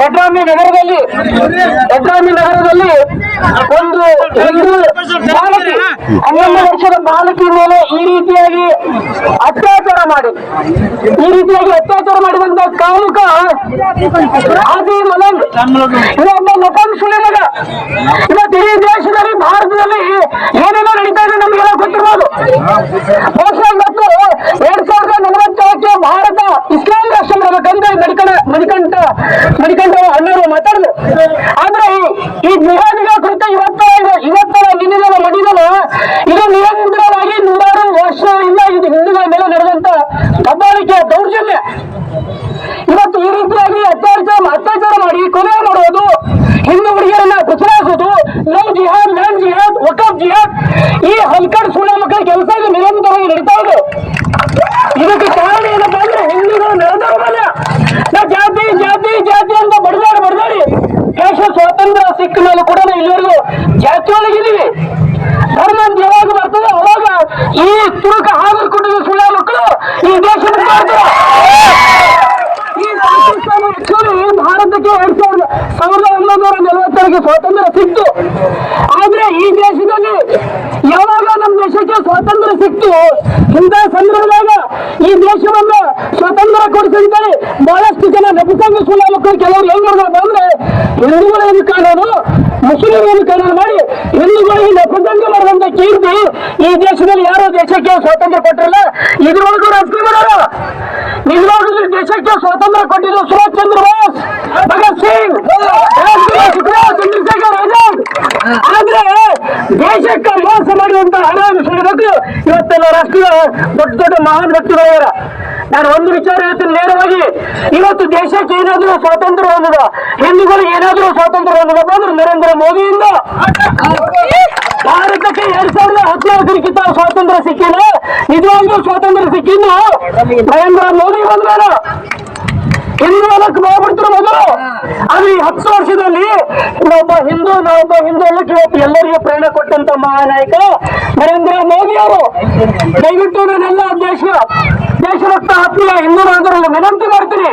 ಯಡ್ರಾಮಿ ನಗರದಲ್ಲಿ ಯಡ್ರಾಮಿ ನಗರದಲ್ಲಿ ಒಂದು ಹಿಂದೂ ಬಾಲಕಿ, ಹನ್ನೊಂದು ವರ್ಷದ ಬಾಲಕಿ ಮೇಲೆ ಈ ರೀತಿಯಾಗಿ ಅತ್ಯಾಚಾರ ಮಾಡಿ, ಈ ರೀತಿಯಾಗಿ ಅತ್ಯಾಚಾರ ಮಾಡಿದಂತ ಕಾಮುಕ ಆದಿ ಮಲಂಗ್ ಇವೊಬ್ಬ ನಫನ್ ಸುಳಿ ಮಗ ಇವತ್ತು ಇಡೀ ದೇಶದಲ್ಲಿ, ಭಾರತದಲ್ಲಿ ಏನೇನೋ ನಡೀತಾ ಇದೆ ನಮಗೆಲ್ಲ ಗೊತ್ತಿರ್ಬೋದು. ಬಹುಶಃ ಎರಡ್ ಸಾವಿರದ ಭಾರತ ಇಸ್ಲಾಂ ರಾಷ್ಟ್ರ ಮಾಡಬೇಕಂತ ಮಡಿಕಂಡ ಮಡಿಕಂಡ ಮಣಿಕಂಠ ಅಣ್ಣರು ಮಾತಾಡಿದ್ರು ಆದ್ರೆ ಈ- ಈ ಜಿಹಾದಿಗಳ ಕೃತ್ಯ ಇವತ್ತರ ಇದೆ ಇವತ್ತರ ನಿನ್ನೆಲ್ಲ ಮಡಿದಲ್ಲ ಇದು ನಿರಂತರವಾಗಿ ನೂರಾರು ವರ್ಷಗಳಿಂದ ಇದು ಹಿಂದೂಗಳ ಮೇಲೆ ನಡೆದಂತ ದಬ್ಬಾಳಿಕೆ ದೌರ್ಜನ್ಯ ಇವತ್ತು ಈ ರೀತಿಯಾಗಿ ಅತ್ಯಾಚಾರ ಅತ್ಯಾಚಾರ ಮಾಡಿ ಕೊಲೆ ಮಾಡುವುದು ಹಿಂದೂ ಹುಡುಗಿಯರನ್ನ ಬಚಾಯಿಸುವುದು ಲವ್ ಜಿಹಾದ್ ಲ್ಯಾಂಡ್ ಜಿಹಾದ್ ವಕಫ್ ಜಿಹಾದ್ ಈ ಹಲ್ಕಡ್ ಸುಳ್ಳ ಮಕ್ಕಳ ಕೆಲಸ ಇದು ನಿರಂತರವಾಗಿ ನಡೀತಾ ಇದೆ ಇದಕ್ಕೆ ಕಾರಣ ಏನಪ್ಪಾ ಅಂದ್ರೆ ಹಿಂದೂಗಳು ನಡೆದವರಲ್ಲ ನಾ ಜಾತಿ ಜಾತಿ ಜಾತಿ ಅಂತ ಬಡದಾಡಿ ಬಡದಾಡಿ ದೇಶ ಸ್ವಾತಂತ್ರ್ಯ ಸಿಕ್ಕ ಮೇಲೆ ಕೂಡ ಇಲ್ಲಿವರೆಗೂ ಒಳಗಿದ್ದೀವಿ ಧರ್ಮ ಯಾವಾಗ ಬರ್ತದೆ. ಅವಾಗ ಈ ತುರುಕ ಹಾಗಲ್ ಕುಟುಂಬ ಸುಳ್ಳ ಮಕ್ಕಳು ಈ ದೇಶ ಈ ಭಾರತಕ್ಕೆ ಎರಡ್ ಸಾವಿರದ ಸಾವಿರದ ಒಂಬೈನೂರ ನಲವತ್ತೆರಡಿಗೆ ಸ್ವಾತಂತ್ರ್ಯ ಸಿಕ್ತು. ಆದ್ರೆ ಈ ದೇಶದಲ್ಲಿ ಯಾವಾಗ ನಮ್ಮ ದೇಶಕ್ಕೆ ಸ್ವಾತಂತ್ರ್ಯ ಸಿಕ್ತು? ಇಂಥ ಸಂದರ್ಭದಾಗ ಈ ದೇಶವನ್ನ ಸ್ವಾತಂತ್ರ್ಯ ಕೊಡಿಸಿದ್ದಾರೆ ಬಹಳಷ್ಟು ಜನ ನಪುಸಂಗ ಸುಳ್ಳ ಮಕ್ಕಳು ಕೆಲವರು ಹೆಂಗ್ ಅಂದ್ರೆ ಹಿಂದೂಗಳ ಕಾಣೋದು? ಮುಸ್ಲಿಂ ಕಲ್ಯಾಣ ಮಾಡಿ ಹಿಂದೂಗಳಿಗೆ ನಪುಸಂಗ ಮಾಡುವಂತ ಕೀರ್ತಿ ಈ ದೇಶದಲ್ಲಿ ಯಾರು ದೇಶಕ್ಕೆ ಸ್ವಾತಂತ್ರ್ಯ ಕೊಟ್ಟಿರಲ್ಲ ಇದ್ರೊಳಗೂ ರಾಜಕೀಯ ನಿಜವಾಗ್ಲೂ ದೇಶಕ್ಕೆ ಸ್ವಾತಂತ್ರ್ಯ ಕೊಟ್ಟಿದ್ದು ಸುಭಾಷ್ ಚಂದ್ರ ಬೋಸ್, ಭಗತ್ ಸಿಂಗ್ ಚಂದ್ರಶೇಖರ್ ಆಜಾದ್. ಆದ್ರೆ ದೇಶಕ್ಕೆ ಮೋಸ ಮಾಡುವಂತ ಹರಾಮ್ ಶ್ರೀಮಕ್ಕಳು ಇವತ್ತೆಲ್ಲ ರಾಷ್ಟ್ರೀಯ ದೊಡ್ಡ ದೊಡ್ಡ ಮಹಾನ್ ವ್ಯಕ್ತಿಗಳ ನಾನು ಒಂದು ವಿಚಾರ ಹೇಳ್ತೀನಿ ನೇರವಾಗಿ. ಇವತ್ತು ದೇಶಕ್ಕೆ ಏನಾದರೂ ಸ್ವಾತಂತ್ರ್ಯ ಹೊಂದದ ಹಿಂದೂಗಳಿಗೆ ಏನಾದರೂ ಸ್ವಾತಂತ್ರ್ಯ ಹೊಂದದ ಅಂದ್ರೆ ನರೇಂದ್ರ ಮೋದಿಯಿಂದ ಭಾರತಕ್ಕೆ ಎರಡ್ ಸಾವಿರದ ಹದಿನಾಲ್ಕರಿಗಿಂತ ಸ್ವಾತಂತ್ರ್ಯ ಸಿಕ್ಕಿಲ್ಲ. ನಿಜವಾಗ್ಲೂ ಸ್ವಾತಂತ್ರ್ಯ ಸಿಕ್ಕಿಲ್ಲ. ನರೇಂದ್ರ ಮೋದಿ ಬಂದ್ಮೇಲೆ ಹಿಂದೂ ಅನ್ನಕ್ಕೆ ಮಾಡ್ಬಿಡ್ತಾರೆ ಮೊದಲು? ಅದು ಈ ಹತ್ತು ವರ್ಷದಲ್ಲಿ ನಾವೊಬ್ಬ ಹಿಂದೂ ನಾವೊಬ್ಬ ಹಿಂದೂ ಅನ್ನಕ್ಕೆ ಇವತ್ತು ಎಲ್ಲರಿಗೂ ಪ್ರೇರಣೆ ಕೊಟ್ಟಂತ ಮಹಾನಾಯಕ ನರೇಂದ್ರ ಮೋದಿ ಅವರು. ದಯವಿಟ್ಟು ನಾನೆಲ್ಲ ದೇಶ ದೇಶಭಕ್ತ ಆತ್ಮೀಯ ಹಿಂದೂ ನಾಗರಲ್ಲಿ ವಿನಂತಿ ಮಾಡ್ತೀನಿ.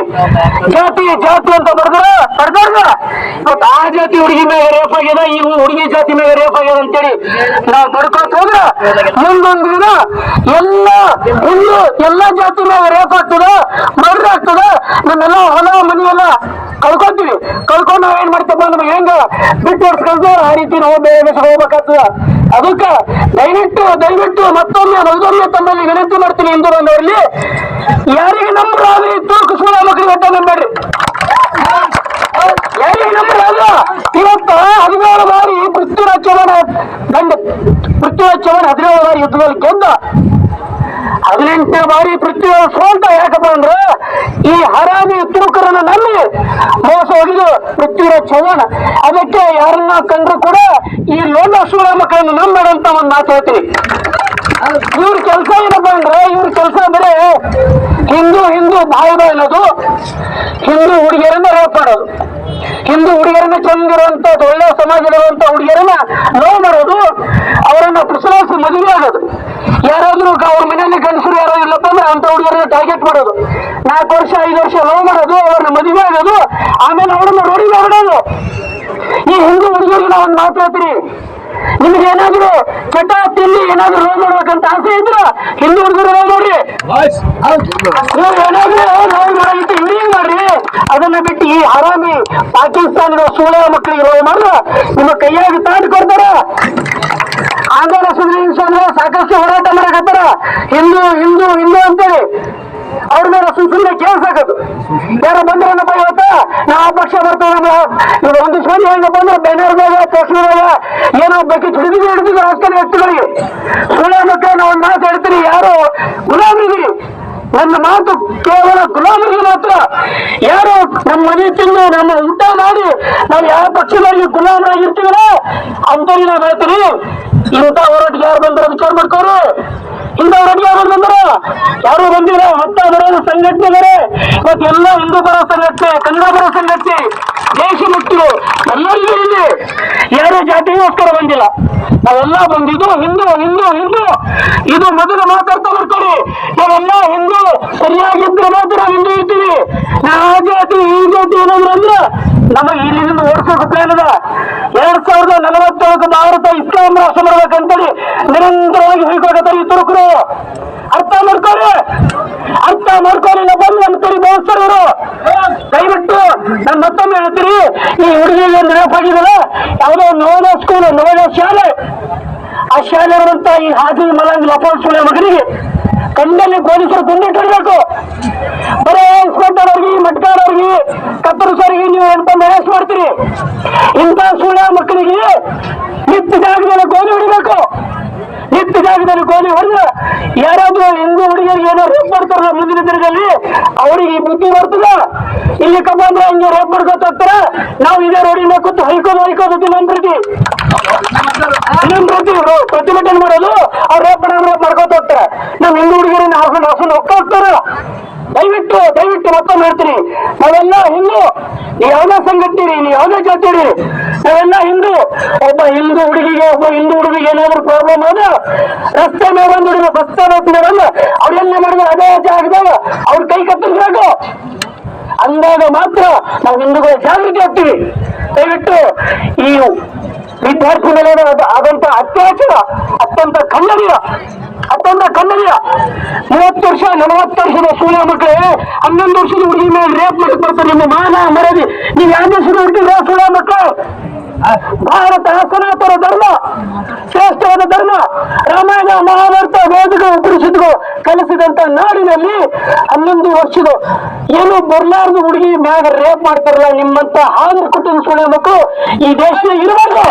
ಜಾತಿ ಜಾತಿ ಅಂತ ಬರ್ದಾರ ಬರ್ದಾರ ಇವತ್ತು ಆ ಜಾತಿ ಹುಡುಗಿ ಮೇಲೆ ರೇಪ್ ಆಗ್ಯದ ಈ ಹುಡುಗಿ ಜಾತಿ ಮೇಲೆ ರೇಪ್ ಆಗ್ಯದ ಅಂತೇಳಿ ನಾವು ಬಡ್ಕೊತ ಹೋದ್ರ ಮುಂದೊಂದು ದಿನ ಎಲ್ಲ ಹಿಂದೂ ಎಲ್ಲ ಜಾತಿ ಮೇಲೆ ರೇಪ್ ಆಗ್ತದ. ನಮ್ಮೆಲ್ಲ ಹೊಲ, ಮನೆಯೆಲ್ಲ ಕಳ್ಕೊಂತೀವಿ. ಕಳ್ಕೊಂಡು ನಾವು ಏನ್ ಮಾಡ್ತಪ್ಪ ನಮ್ಗೆ ಹೆಂಗ ಬಿಟ್ಟು ಹೊಡ್ಸ್ಕೊಂಡು ಆ ರೀತಿ ನಾವು ಬೇರೆ ದೇಶ ಹೋಗ್ಬೇಕಾಗ್ತದ. ಅದಕ್ಕ ದಯವಿಟ್ಟು ದಯವಿಟ್ಟು ಮತ್ತೊಮ್ಮೆ ಮತ್ತೊಮ್ಮೆ ತಮ್ಮಲ್ಲಿ ವಿನಂತಿ ಮಾಡ್ತೀನಿ ಹಿಂದೂ ಬಂದವರಲ್ಲಿ ಯಾರಿಗೆ ನಂಬರಾದ್ರೆ ತೂಕ ಸೂಳ ಮಕ್ಕಳಿಗೆ ಒಟ್ಟ ನಂಬೇಡ್ರಿ. ಯಾರಿಗೆ ನಂಬರಾಗ ಇವತ್ತ ಹದಿನೇಳು ಬಾರಿ ಪೃಥ್ವಿರಾಜ್ ಚೌಹಾಣ ಗಂಡ ಪೃಥ್ವಿರಾಜ್ ಚೌಹಾಣ್ ಹದಿನೇಳು ಬಾರಿ ಯುದ್ಧದಲ್ಲಿ ಗೆದ್ದ. ಹದಿನೆಂಟನೇ ಬಾರಿ ಪೃಥ್ವಿರಾಜ್ ಸೋಲ್ತ ಯಾಕಪ್ಪ ಅಂದ್ರೆ ಈ ಹರಾಮಿ ತುರುಕರನ್ನ ನಂಬಿ ಮೋಸ ಹೋಗಿದ್ದು ಪೃಥ್ವಿರಾಜ್ ಚೌಹಾಣ್. ಅದಕ್ಕೆ ಯಾರನ್ನ ಕಂಡ್ರು ಕೂಡ ಈ ಲೋಟ ಸೂಳ ಮಕ್ಕಳನ್ನು ನಂಬೇಡ ಅಂತ ಒಂದು ಮಾತು ಹೇಳ್ತೀನಿ. ಇವ್ರ ಕೆಲಸ ಏನಪ್ಪ ಅಂದ್ರೆ, ಇವ್ರ ಕೆಲಸ ಅಂದ್ರೆ ಹಿಂದೂ ಹಿಂದೂ ಬಾಯಿ ಅನ್ನೋದು ಹಿಂದೂ ಹುಡುಗಿಯರನ್ನ ರೇಪ್ ಮಾಡೋದು. ಹಿಂದೂ ಹುಡುಗಿಯರನ್ನ ಚಂದಿರುವಂತ ಒಳ್ಳೆ ಇರುವಂತ ಹುಡುಗಿಯರನ್ನ ಲೋ ಮಾಡೋದು, ಅವರನ್ನ ಪುಸಲಾಸಿ ಮದುವೆ ಆಗೋದು. ಯಾರಾದ್ರೂ ಅವ್ರ ಮನೆಯಲ್ಲಿ ಗಂಡಸರು ಯಾರೋ ಇಲ್ಲಪ್ಪ ಅಂದ್ರೆ ಅಂತ ಹುಡುಗರನ್ನ ಟಾರ್ಗೆಟ್ ಮಾಡೋದು. ನಾಲ್ಕು ವರ್ಷ, ಐದು ವರ್ಷ ಲೋ ಮಾಡೋದು, ಅವ್ರನ್ನ ಮದುವೆ ಆಗೋದು, ಆಮೇಲೆ ಅವ್ರನ್ನ ರೋಡಿಗೆ ಹೊರಡೋದು ಈ ಹಿಂದೂ ಹುಡುಗರಿಗೆ ನಾವು ಮಾತಾಡ್ತೀನಿ ನಿಮ್ಗೆ ಏನಾದ್ರು ಕೆಟ್ಟ ತಿಂಡಿ ಏನಾದ್ರು ರೋಲ್ ಮಾಡ್ಬೇಕಂತ ಆಸೆ ಇದ್ರ ಹಿಂದೂ ಹುಡುಗರು ರೋಲ್ ನೋಡ್ರಿ ಇವ್ರು ಏನಾದ್ರು ಇವ್ರಿಗೆ ಮಾಡ್ರಿ ಅದನ್ನ ಬಿಟ್ಟು ಈ ಹರಾಮಿ ಪಾಕಿಸ್ತಾನದ ಸೂಳೆಯ ಮಕ್ಕಳಿಗೆ ರೋಲ್ ಮಾಡ್ರ ನಿಮ್ಮ ಕೈಯಾಗಿ ತಾಟ್ ಕೊಡ್ತಾರ. ಆಂಧ್ರ ಸುದ್ದಿ ಸಾಕಷ್ಟು ಹೋರಾಟ ಮಾಡಕತ್ತಾರ. ಹಿಂದೂ ಹಿಂದೂ ಹಿಂದೂ ಅಂತೇಳಿ. ಅವ್ರ ಮೇಲೆ ಸುಮ್ ಸುಮ್ಮನೆ ಕೇಸ್ ಹಾಕೋದು. ನಾ ಆ ಇವತ್ತ? ನಾವು ಪಕ್ಷ ಬರ್ತಾವಲ್ಲ ಇವಾಗ ಒಂದು ಮಂದಿ ಹೆಂಗಪ್ಪ ಅಂದ್ರೆ ಬೆಂಗಳೂರದಾಗ ಕಾಶ್ಮೀರದಾಗ ಏನೋ ಬಗ್ಗೆ ಹಿಡಿದಿದ್ದು ಹಿಡಿದಿದ್ದು ರಾಜಕೀಯ ವ್ಯಕ್ತಿಗಳಿಗೆ. ಸುಳ್ಳ ನಾವು ಒಂದು ಮಾತು ಹೇಳ್ತೀರಿ ಯಾರು ಗುಲಾಮರಿಗಿರಿ ನನ್ನ ಮಾತು ಕೇವಲ ಗುಲಾಮರಿಗೆ ಮಾತ್ರ. ಯಾರು ನಮ್ಮ ಮನೆ ತಿಂದು ನಮ್ಮ ಊಟ ಮಾಡಿ, ನಾವು ಯಾವ ಪಕ್ಷದಲ್ಲಿ ಗುಲಾಮರಾಗಿರ್ತೀವಲ್ಲ ಅಂತ ನಾವು ಹೇಳ್ತೀನಿ. ಇಂಥ ಹೋರಾಟಕ್ಕೆ ಯಾರು ಬಂದ್ರೆ ವಿಚಾರ ಮಾಡ್ಕೋರು ಇಂಥ ಹೋರಾಟಕ್ಕೆ ಯಾರು ಬಂದ್ರ ಯಾರು ಬಂದಿಲ್ಲ ಮತ್ತ ಬರೋದು ಸಂಘಟನೆಗಳೇ ಇವತ್ತು ಎಲ್ಲ ಹಿಂದೂ ಪರ ಸಂಘಟನೆ, ಕನ್ನಡ ಪರ ಸಂಘಟನೆ, ದೇಶ ದೇಶಭಕ್ತರು ಎಲ್ಲರಿಗೂ ಇಲ್ಲಿ ಯಾರು ಜಾತಿಗೋಸ್ಕರ ಬಂದಿಲ್ಲ. ನಾವೆಲ್ಲ ಬಂದಿದ್ದು ಹಿಂದೂ ಹಿಂದೂ ಹಿಂದೂ. ಇದು ಮೊದಲು ಮಾತಾಡ್ತಾ ಬರ್ತಾರೆ. ನಾವೆಲ್ಲ ಹಿಂದೂ, ಸರಿಯಾಗಿದ್ರೆ ಮಾತ್ರ ನಾವು ಹಿಂದೂ ಇರ್ತೀವಿ ನಾ ಆ ಜಾತಿ, ಈ ಜಾತಿ ಏನಂದ್ರೆ ಅಂದ್ರೆ ನಮಗೆ ಇಲ್ಲಿಂದ ಓಡಿಸೋಕೆ ಪ್ಲಾನ್ ಅದ ಎರಡ್ ಸಾವಿರದ ನಲವತ್ತೇಳಕ್ಕೆ ಭಾರತ ಇಸ್ಲಾಂ ರಾಷ್ಟ್ರ ಮಾಡ್ಬೇಕಂತೇಳಿ ನಿರಂತರವಾಗಿ ಹೇಳ್ಕೊಳ್ತಾರೆ ಈ ತುರುಕರು. ಅರ್ಥ ಮಾಡ್ಕೊಳ್ಳಿ ಅರ್ಥ ಮಾಡ್ಕೊಳ್ಳಿ, ಇಲ್ಲ ಬಂದು ನಮ್ಮ ಬೋಸ್ತಾರೆ ಇವರು ದಯವಿಟ್ಟು ನಾನು ಮತ್ತೊಮ್ಮೆ ಹೇಳ್ತೀನಿ, ಈ ಹುಡುಗಿಗೆ ನೆನಪಾಗಿದಲ್ಲ ಯಾವುದೋ ನವೋದಯ ಸ್ಕೂಲ್ ನವೋದಯ ಶಾಲೆ. ಆ ಶಾಲೆ ಇರುವಂತ ಈ ಹಾಜಿ ಮಲಂಗ್ ಲಪೋಲ್ ಮಗನಿಗೆ ಕಣ್ಣಲ್ಲಿ ಪೊಲೀಸರು ಗುಂಡಿಟ್ಟಿರ್ಬೇಕು ಬರೇ ಇನ್ಸ್ಪೆಕ್ಟರ್ ಅವ್ರಿಗೆ ಕತ್ತರಿಸೋರಿಗೆ ನೀವು ಮ್ಯಾನೇಜ್ ಮಾಡ್ತೀರಿ? ಇಂಥ ಸುಳ್ಳ ಮಕ್ಕಳಿಗೆ ನಿತ್ಯ ಜಾಗದಲ್ಲಿ ಗೋಲಿ ಹೊಡಿಬೇಕು. ನಿತ್ಯ ಜಾಗದಲ್ಲಿ ಗೋಲಿ ಹೊಡೆದ್ರೆ ಯಾರಾದ್ರೂ ಹಿಂದೂ ಹುಡುಗಿಯರಿಗೆ ಏನೋ ರೇಪ್ ಮಾಡ್ತಾರ ಮುಂದಿನ ದಿನದಲ್ಲಿ, ಅವರಿಗೆ ಈ ಬುದ್ಧಿ ಬರ್ತದ. ಇಲ್ಲಿ ಕಮಾಂಡ್ರ ಹಿಂಗೆ ರೇಪ್ ಮಾಡ್ಕೊತ ಹೋಗ್ತಾರ. ನಾವು ಇದೇ ರೋಡಿನ ಕೂತು ಹೈಕೋದು ಹೈಕೋದು ನಮ್ಮ ಪ್ರತಿ. ಪ್ರತಿಭಟನೆ ಮಾಡೋದು. ಅವ್ರು ರೇಪ್ ಮಾಡ್ಕೊತ ಹೋಗ್ತಾರ. ಹಿಂದೂ ದಯವಿಟ್ಟು ದಯವಿಟ್ಟು ಮತ್ತೊಮ್ಮೆ ಹೇಳ್ತೀನಿ. ನಾವೆಲ್ಲ ಹಿಂದೂ, ನೀವು ಯಾವುದೇ ಸಂಘಟನೆ ನೀವು ಯಾವುದೇ ಜಾತಿ ನಾವೆಲ್ಲ ಹಿಂದೂ. ಒಬ್ಬ ಹಿಂದೂ ಹುಡುಗಿಗೆ, ಒಬ್ಬ ಹಿಂದೂ ಹುಡುಗಿಗೆ ಏನಾದ್ರು ಪ್ರಾಬ್ಲಮ್ ಆದ ರಸ್ತೆ ಮೇಲೆ ಬಂದು ಹುಡುಗ ಬಸ್ ಸ್ಟಾಪ್ ಮೇಡಮ್ ಅವ್ರು ಎಲ್ಲಿ ಮಾಡಿದ್ರೆ ಅದೇ ಜಾಗದಾಗ ಅವ್ರ ಕೈ ಕತ್ತರಿಸ್ಬೇಕು ಅಂದಾಗ ಮಾತ್ರ ನಾವು ಹಿಂದೂಗಳ ಜಾಗೃತಿ ಆಗ್ತೀವಿ. ದಯವಿಟ್ಟು ಈ ವಿದ್ಯಾರ್ಥಿ ಮೇಲೆ ಆದ- ಆದಂತ ಅತ್ಯಾಚಾರ, ಅತ್ಯಂತ ಖಂಡನೀಯ ಅತ್ಯಂತ ಖಂಡನೀಯ ಮೂವತ್ತು ವರ್ಷ, ನಲವತ್ತು ವರ್ಷದ ಸೂರ್ಯ ಮಕ್ಕಳೇ, ಹನ್ನೊಂದು ವರ್ಷದ ಹುಡುಗಿ ಮೇಲೆ ರೇಪ್ ಮಾಡಕ್ ಬರ್ತಾರೆ ನಿಮ್ಮ ಮಾನ ಮರದಿ. ನೀವು ಯಾವ ದೇಶದ ಹುಡುಗಿದ್ರೆ ಸೂರ್ಯ ಮಕ್ಕಳು. ಭಾರತ ಸನಾತನ ಧರ್ಮ, ಶ್ರೇಷ್ಠವಾದ ಧರ್ಮ, ರಾಮಾಯಣ, ಮಹಾಭಾರತ, ವೇದಗಳು ಉಪನಿಷತ್ಗಳು ಕಲಿಸಿದಂತ ನಾಡಿನಲ್ಲಿ ಹನ್ನೊಂದು ವರ್ಷದ ಏನು ಬರ್ಲಾರ್ದು ಹುಡುಗಿ ಮ್ಯಾಗ ರೇಪ್ ಮಾಡ್ತಾರಲ್ಲ ನಿಮ್ಮಂತ ಹಾಲು ಕುಟುಂಬ ಸುಳ್ಳ ಮಕ್ಕಳು ಈ ದೇಶದಲ್ಲಿ ಇರಬಾರ್ದು.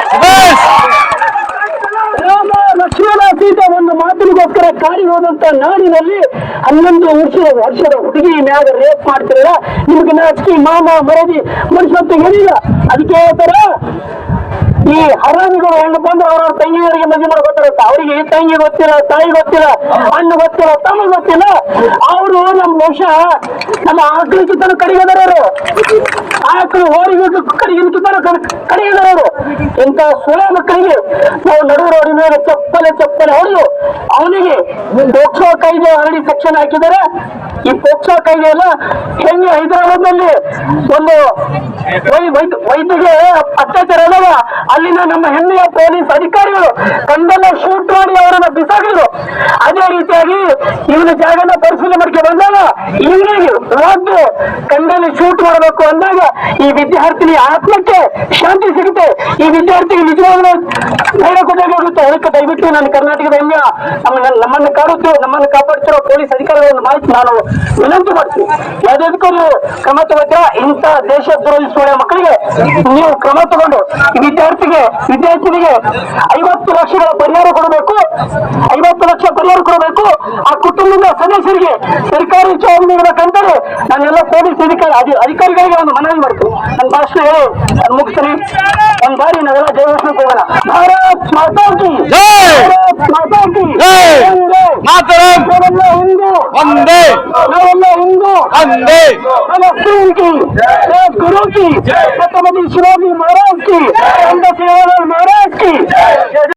ಲಕ್ಷ್ಮಣ ಸೀತಾ ಒಂದು ಮಾತಿನಿಗೋಸ್ಕರ ಕಾಡಿ ಹೋದಂತ ನಾಡಿನಲ್ಲಿ ಹನ್ನೊಂದು ವರ್ಷದ ವರ್ಷದ ಹುಡುಗಿ ಮ್ಯಾಗ ರೇಪ್ ಮಾಡ್ತಿರಲ್ಲ ನಿಮ್ಗೆ ನಾಚಿಕೆ, ಮಾಮ, ಮರದಿ, ಮನುಷ್ಯ ಏನಿಲ್ಲ ಅದಕ್ಕೆ ಹೇಳ್ತಾರ ಈ ಹರಾಮಿಗಳು ಹೆಣ್ಣು ಬಂದ್ರೆ ಅವರ ತಂಗಿಯವರಿಗೆ ಮದುವೆ ಗೊತ್ತಿರುತ್ತೆ. ಅವರಿಗೆ ಈ ತಂಗಿ ಗೊತ್ತಿಲ್ಲ, ತಾಯಿ ಗೊತ್ತಿಲ್ಲ, ಅಣ್ಣ ಗೊತ್ತಿಲ್ಲ, ತಮ್ಮ ಗೊತ್ತಿಲ್ಲ. ಅವರು ನಮ್ಮ ಬಹುಶಃ ನಮ್ಮ ಆಕಳಿಕಿತನ ಕಡಿಗೆದಾರ ಅವರು. ಆಕಳು ಹೋರಿಗೆ ಕಡಿಗಿನ ಕಡಿಗೆದಾರ ಅವರು. ಇಂಥ ಸುಳ ಮಕ್ಕಳಿಗೆ ನಾವು ನಡು ರೋಡಿ ಮೇಲೆ ಚಪ್ಪಲೆ ಚಪ್ಪಲೆ ಹೊಡೆದು ಅವನಿಗೆ ಪೋಕ್ಸೋ ಕಾಯ್ದೆ ಹರಡಿ ಸೆಕ್ಷನ್ ಹಾಕಿದ್ದಾರೆ. ಈ ಪೋಕ್ಸೋ ಕಾಯ್ದೆ ಎಲ್ಲ ಹೆಂಗೆ ಹೈದರಾಬಾದ್ನಲ್ಲಿ ಒಂದು ವೈದ್ಯಗೆ ಅತ್ಯಾಚಾರ ಆದಾಗ ಅಲ್ಲಿನ ನಮ್ಮ ಹೆಮ್ಮೆಯ ಪೊಲೀಸ್ ಅಧಿಕಾರಿಗಳು ಕಂದಲ್ಲ ಶೂಟ್ ಮಾಡಿ ಅವರನ್ನ ಬಿಸಾಡಿದ್ರು ಅದೇ ರೀತಿಯಾಗಿ ಇವನ ಜಾಗನ ಪರಿಶೀಲನೆ ಮಾಡ್ಕೆ ಬಂದಾಗ ಇವನಿಗೆ ಒಂದು ಕಂದಲ್ಲಿ ಶೂಟ್ ಮಾಡಬೇಕು ಅಂದಾಗ ಈ ವಿದ್ಯಾರ್ಥಿನಿ ಆತ್ಮಕ್ಕೆ ಶಾಂತಿ ಸಿಗುತ್ತೆ. ಈ ವಿದ್ಯಾರ್ಥಿಗೆ ನಿಜವಾಗ್ಲೂ ಕೊಡಬೇಕಾಗುತ್ತೆ ಅದಕ್ಕೆ ದಯವಿಟ್ಟು ನಾನು ಕರ್ನಾಟಕದ ನಮ್ಮ ನಮ್ಮನ್ನು ಕಾಡುತ್ತೆ, ನಮ್ಮನ್ನು ಕಾಪಾಡ್ತಿರೋ ಪೊಲೀಸ್ ಅಧಿಕಾರಿಗಳ ಒಂದು ಮಾಹಿತಿ ನಾನು ವಿನಂತಿ ಮಾಡ್ತೀನಿ. ನೀವು ಕ್ರಮ ತಗೋತೀರ ಇಂಥ ದೇಶ ಮಕ್ಕಳಿಗೆ ನೀವು ಕ್ರಮ ತಗೊಂಡು ಈ ವಿದ್ಯಾರ್ಥಿಗೆ ವಿದ್ಯಾರ್ಥಿನಿಗೆ ಐವತ್ತು ಲಕ್ಷಗಳ ಪರಿಹಾರ ಕೊಡಬೇಕು. ಐವತ್ತು ಲಕ್ಷ ಪರಿಹಾರ ಕೊಡಬೇಕು. ಆ ಕುಟುಂಬದ ಸದಸ್ಯರಿಗೆ ಸರ್ಕಾರಿ ಜಾಬ್ ನೀಡಬೇಕಂತಾರೆ ನಾನೆಲ್ಲ ಪೊಲೀಸ್ ಅಧಿಕಾರಿ ಅಧಿ- ಅಧಿಕಾರಿಗಳಿಗೆ ಒಂದು ಮನವಿ ಮಾಡ್ತೀನಿ. ನನ್ನ ಭಾಷಣ ಹೇಳಿ, ನಾನು ಮುಗಿಸ್ತೀನಿ. सारी नगला जय विष्णु कोगला भारत माता की। हिंदू वंदे। जय बल्ले हिंदू। वंदे। की। गुरु की। जय शिवाजी महाराज की। जय। अंबा महाराज की।